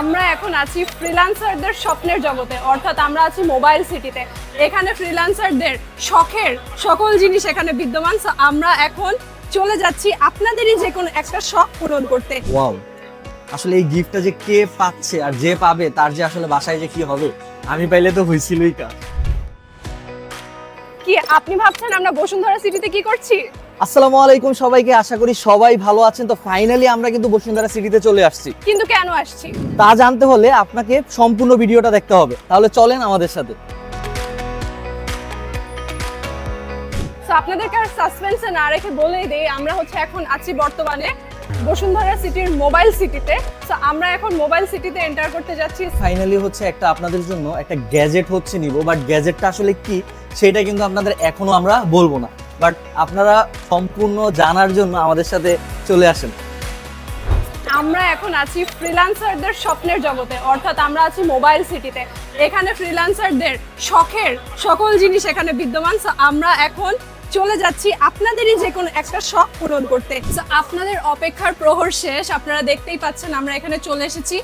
আমরা এখন আছি ফ্রিল্যান্সারদের স্বপ্নের জগতে অর্থাৎ আমরা আছি মোবাইল সিটিতে এখানে ফ্রিল্যান্সারদের শখের সকল জিনিস এখানে বিদ্যমান আমরা এখন চলে যাচ্ছি আপনাদেরই যে কোনো একটা শখ পূরণ করতে। ওয়াও আসলে এই গিফটটা যে কে পাচ্ছে আর যে পাবে তার যে আসলে বাসায় যে কি হবে আমি পাইলে তো হয়েছিলই কাজ কি আপনি ভাবছেন আমরা বসুন্ধরা সিটিতে কি করছি? আসসালামু আলাইকুম সবাইকে আশা করি সবাই ভালো আছেন। তো ফাইনালি আমরা কিন্তু বসুন্ধরা সিটিতে চলে আসছি। কিন্তু কেন আসছি? তা জানতে হলে আপনাকে সম্পূর্ণ ভিডিওটা দেখতে হবে। তাহলে চলেন আমাদের সাথে। আপনাদেরকে আর সাসপেন্সে না রেখে বলেই দেই আমরা হচ্ছে এখন আছি বর্তমানে বসুন্ধরা সিটির মোবাইল সিটিতে তো আমরা এখন মোবাইল সিটিতে এন্টার করতে যাচ্ছি। ফাইনালি হচ্ছে একটা আপনাদের জন্য একটা গ্যাজেট হচ্ছে নিব। বাট গ্যাজেটটা আসলে কি সেটা কিন্তু আপনাদের এখনও আমরা বলব না। বাট আপনারা সম্পূর্ণ জানার জন্য আমাদের সাথে চলে আসেন। আমরা এখন আছি ফ্রিল্যান্সারদের স্বপ্নের জগতে, অর্থাৎ আমরা আছি মোবাইল সিটিতে এখানে ফ্রিল্যান্সারদের শখের সকল জিনিস এখানে বিদ্যমান। আমরা এখন চলে যাচ্ছি আপনাদেরই যে কোনো একটা শখ পূরণ করতে। আপনাদের অপেক্ষার প্রহর শেষ, আপনারা দেখতেই পাচ্ছেন আমরা এখানে চলে এসেছি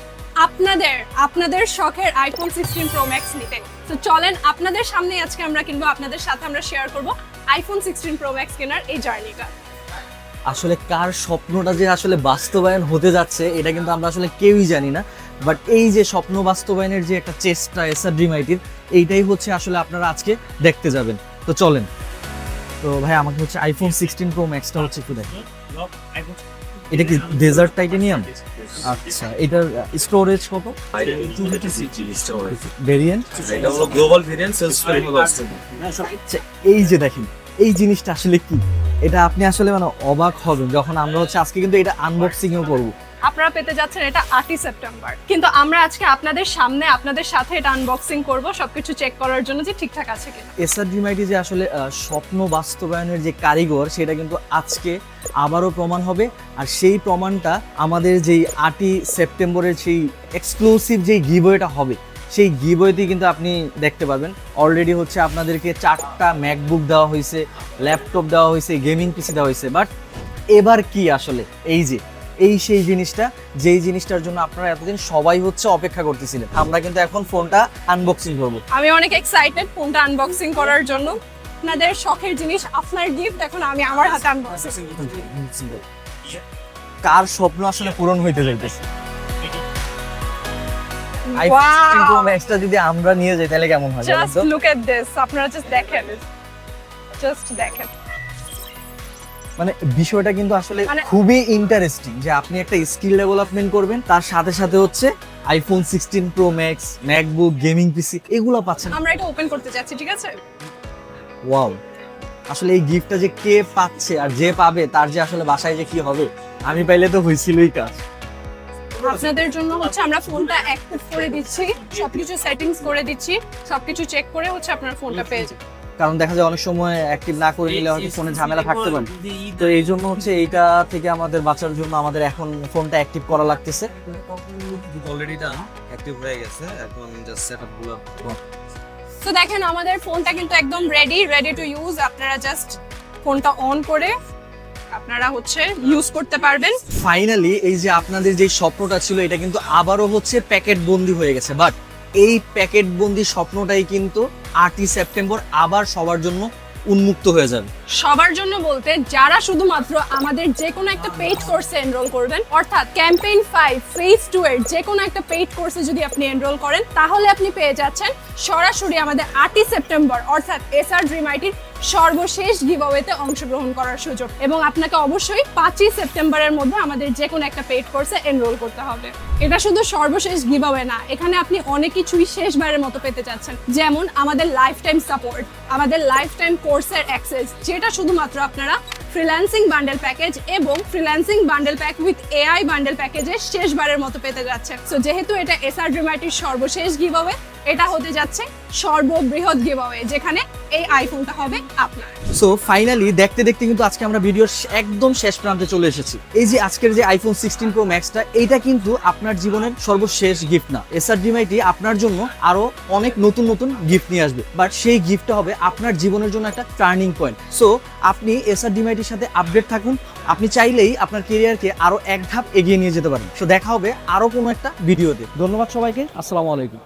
আপনাদের আপনাদের শখের আইফোন সিক্সটিন প্রো ম্যাক্স নিতে। তো চলেন আপনাদের সামনে আজকে আমরা কিনবো, আপনাদের সাথে আমরা শেয়ার করব। আইফোন সিক্সটিন প্রো ম্যাক্স কেনার এই জার্নিটা আসলে কার স্বপ্নটা যে আসলে বাস্তবায়ন হতে যাচ্ছে এটা কিন্তু আমরা আসলে কেউই জানি না। বাট এই যে স্বপ্ন বাস্তবায়নের যে একটা চেষ্টা এসআর ড্রিম আইটির এইটাই হচ্ছে আসলে আপনারা আজকে দেখতে যাবেন। তো চলেন। তো ভাই আমাকে হচ্ছে আইফোন সিক্সটিন প্রো ম্যাক্সটা হচ্ছে একটু দেখেন। এটা কি ডেজার্ট টাইটেনিয়াম আচ্ছা এটার স্টোরেজ কত? ভেরিয়েন্ট এটা হলো গ্লোবাল ভেরিয়েন্ট সেলস আচ্ছা এই যে দেখেন এই জিনিসটা আসলে কি? এটা আপনি আসলে মানে অবাক হবেন যখন আমরা হচ্ছে আজকে কিন্তু এটা আনবক্সিংও করব। আপনারা পেতে যাচ্ছেন এটা আটই সেপ্টেম্বর। কিন্তু আমরা আজকে আপনাদের সামনে আপনাদের সাথে এটা আনবক্সিং করব সবকিছু চেক করার জন্য যে ঠিকঠাক আছে কিনা। এসআর ডিমাইটি যে আসলে স্বপ্ন বাস্তবায়নের যে কারিগর সেটা কিন্তু আজকে আবারও প্রমাণ হবে। আর সেই প্রমাণটা আমাদের যেই আটই সেপ্টেম্বরের সেই এক্সক্লুসিভ যেই গিবয়েটা হবে সেই গিবয়েতেই কিন্তু আপনি দেখতে পারবেন। অলরেডি হচ্ছে আপনাদেরকে চারটা ম্যাকবুক দেওয়া হয়েছে ল্যাপটপ দেওয়া হয়েছে গেমিং পিসি দেওয়া হয়েছে। বাট এবার কি আসলে? এই যে এই সেই জিনিসটা যেই জিনিসটার জন্য আপনারা এতদিন সবাই হচ্ছে অপেক্ষা করতেছিলেন। আমরা কিন্তু এখন ফোনটা আনবক্সিং করব। আমি অনেক এক্সাইটেড ফোনটা আনবক্সিং করার জন্য। আপনাদের শখের জিনিস আপনার গিফট এখন আমি আমার হাতে আনবক্সিং কার স্বপ্ন আসলে পূরণ হইতে যাইতেছে? ম্যাক্সটা যদি আমরা নিয়ে যাই তাহলে কেমন হয় জাস্ট লুক এট দিস আপনারা জাস্ট দেখেন। জাস্ট দেখেন। মানে বিষয়টা কিন্তু আসলে মানে- খুবই ইন্টারেস্টিং যে আপনি একটা স্কিল ডেভেলপমেন্ট করবেন তার সাথে সাথে হচ্ছে iPhone sixteen pro max MacBook gaming PC এগুলো পাচ্ছেন। আমরা এটা ওপেন করতে যাচ্ছি ঠিক আছে? ওয়াও আসলে এই গিফটটা যে কে পাচ্ছে আর যে পাবে তার যে আসলে বাসায় যে কি হবে আমি পাইলে তো হয়েছিলই কাজ। আপনাদের জন্য হচ্ছে আমরা ফোনটা অ্যাক্টিভ করে দিচ্ছি সবকিছু সেটিংস করে দিচ্ছি সবকিছু চেক করে হচ্ছে আপনার ফোনটা পেয়ে যাবেন। কারণ দেখা যায় অনেক সময় অ্যাক্টিভ না করে নিলে হয়তো ফোনে ঝামেলা থাকতে পারে। তো এই জন্য হচ্ছে এইটা থেকে আমাদের বাঁচার জন্য আমাদের এখন ফোনটা অ্যাক্টিভ করা লাগতেছে। অলরেডি ডান অ্যাক্টিভ হয়ে গেছে। এখন জাস্ট সেটআপগুলো তো দেখেন আমাদের ফোনটা কিন্তু একদম রেডি রেডি টু ইউজ আপনারা জাস্ট ফোনটা অন করে আপনারা হচ্ছে ইউজ করতে পারবেন। ফাইনালি এই যে আপনাদের যে স্বপ্নটা ছিল এটা কিন্তু আবারও হচ্ছে প্যাকেট বন্দি হয়ে গেছে। বাট এই প্যাকেট বন্দি স্বপ্নটাই কিন্তু আটই সেপ্টেম্বর আবার সবার জন্য উন্মুক্ত হয়ে যাবে। সবার জন্য বলতে যারা শুধুমাত্র আমাদের যে কোনো একটা পেইড কোর্সে এনরোল করবেন অর্থাৎ ক্যাম্পেইন ফাইভ ফেজ টু এর যে কোনো একটা পেইড কোর্সে যদি আপনি এনরোল করেন তাহলে আপনি পেয়ে যাচ্ছেন সরাসরি আমাদের আটই সেপ্টেম্বর অর্থাৎ এসআর ড্রিম আইটির সর্বশেষ গিভওয়েতে অংশগ্রহণ করার সুযোগ। এবং আপনাকে অবশ্যই পাঁচই সেপ্টেম্বরের মধ্যে আমাদের যে কোনো একটা পেইড কোর্সে এনরোল করতে হবে। এটা শুধু সর্বশেষ গিভওয়ে না, এখানে আপনি অনেক কিছুই শেষবারের মতো পেতে যাচ্ছেন। যেমন আমাদের লাইফ টাইম সাপোর্ট আমাদের লাইফ টাইম কোর্সের অ্যাক্সেস যেটা শুধুমাত্র আপনারা ফ্রিল্যান্সিং বান্ডেল প্যাকেজ এবং freelancing bundle pack with AI bundle প্যাকেজে শেষবারের মতো পেতে যাচ্ছেন। সো যেহেতু এটা এসআর ড্রিমাইটির সর্বশেষ গিভওয়ে এটা হতে যাচ্ছে সর্ববৃহৎ গিভওয়ে যেখানে এই আইফোনটা হবে আপনার। সো ফাইনালি দেখতে দেখতে কিন্তু আজকে আমরা ভিডিওর একদম শেষ প্রান্তে চলে এসেছি। এই যে আজকের যে আইফোন সিক্সটিন প্রো ম্যাক্সটা এইটা কিন্তু আপনার জীবনের সর্বশেষ গিফট না। এসআর ডিমাইটি আপনার জন্য আরও অনেক নতুন নতুন গিফট নিয়ে আসবে। বাট সেই গিফটটা হবে আপনার জীবনের জন্য একটা টার্নিং পয়েন্ট সো আপনি এসআর ডিমাইটির সাথে আপডেট থাকুন। আপনি চাইলেই আপনার কেরিয়ারকে আরও এক ধাপ এগিয়ে নিয়ে যেতে পারেন। সো দেখা হবে আরও কোনো একটা ভিডিওতে। ধন্যবাদ সবাইকে। আসসালামু আলাইকুম।